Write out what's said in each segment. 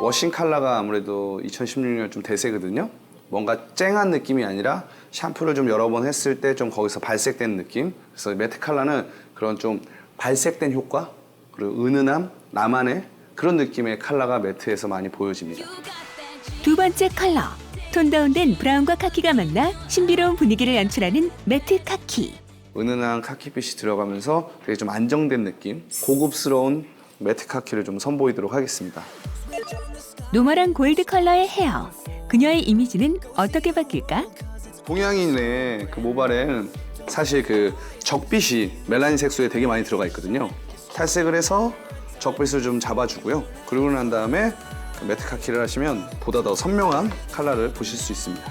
워싱 컬러가 아무래도 2016년 좀 대세거든요. 뭔가 쨍한 느낌이 아니라 샴푸를 좀 여러 번 했을 때 좀 거기서 발색된 느낌. 그래서 매트 컬러는 그런 좀 발색된 효과 그리고 은은함, 나만의 그런 느낌의 컬러가 매트에서 많이 보여집니다. 두 번째 컬러. 톤 다운된 브라운과 카키가 만나 신비로운 분위기를 연출하는 매트 카키. 은은한 카키빛이 들어가면서 되게 좀 안정된 느낌, 고급스러운 매트 카키를 좀 선보이도록 하겠습니다. 노멀한 골드 컬러의 헤어. 그녀의 이미지는 어떻게 바뀔까? 동양인의 그 모발에는 사실 그 적빛이 멜라닌 색소에 되게 많이 들어가 있거든요. 탈색을 해서 적빛을 좀 잡아주고요. 그러고 난 다음에 그 매트 카키를 하시면 보다 더 선명한 컬러를 보실 수 있습니다.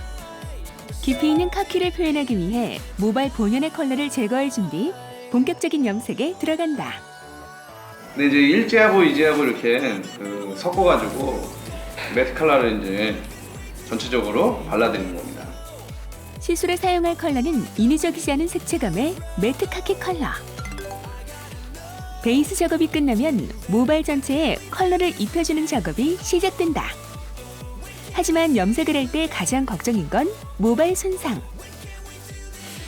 깊이 있는 카키를 표현하기 위해 모발 본연의 컬러를 제거해 준뒤 본격적인 염색에 들어간다. 근데 이제 일제하고 이제하고 이렇게 그 섞어가지고 매트 컬러를 이제 전체적으로 발라드리는 겁니다. 시술에 사용할 컬러는 인위적이지 않은 색채감의 매트 카키 컬러. 베이스 작업이 끝나면 모발 전체에 컬러를 입혀주는 작업이 시작된다. 하지만 염색을 할 때 가장 걱정인 건 모발 손상.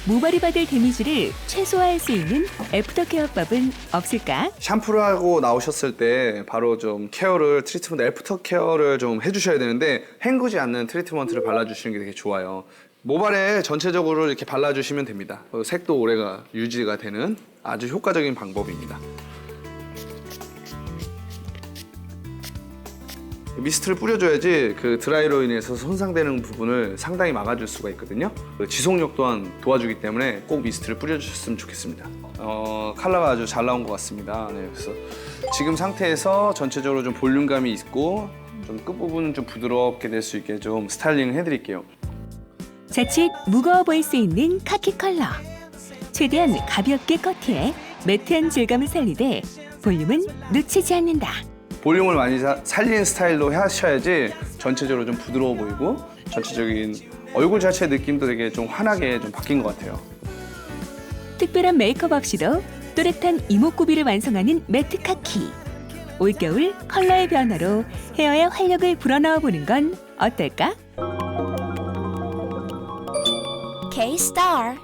모발이 받을 데미지를 최소화할 수 있는 애프터 케어법은 없을까? 샴푸를 하고 나오셨을 때 바로 좀 케어를 트리트먼트 애프터 케어를 좀 해주셔야 되는데 헹구지 않는 트리트먼트를 발라주시는 게 되게 좋아요. 모발에 전체적으로 이렇게 발라주시면 됩니다. 어, 색도 오래가 유지가 되는 아주 효과적인 방법입니다. 미스트를 뿌려줘야지 그 드라이로 인해서 손상되는 부분을 상당히 막아줄 수가 있거든요. 그 지속력 또한 도와주기 때문에 꼭 미스트를 뿌려주셨으면 좋겠습니다. 어, 컬러가 아주 잘 나온 것 같습니다. 네, 그래서 지금 상태에서 전체적으로 좀 볼륨감이 있고 좀 끝부분은 좀 부드럽게 될 수 있게 좀 스타일링을 해드릴게요. 자칫 무거워 보일 수 있는 카키 컬러. 최대한 가볍게 커트해 매트한 질감을 살리되 볼륨은 놓치지 않는다. 볼륨을 많이 사- 살린 스타일로 하셔야지 전체적으로 좀 부드러워 보이고 전체적인 얼굴 자체 느낌도 되게 좀 환하게 좀 바뀐 것 같아요. 특별한 메이크업 없이도 또렷한 이목구비를 완성하는 매트 카키. 올겨울 컬러의 변화로 헤어의 활력을 불어넣어 보는 건 어떨까? K Star.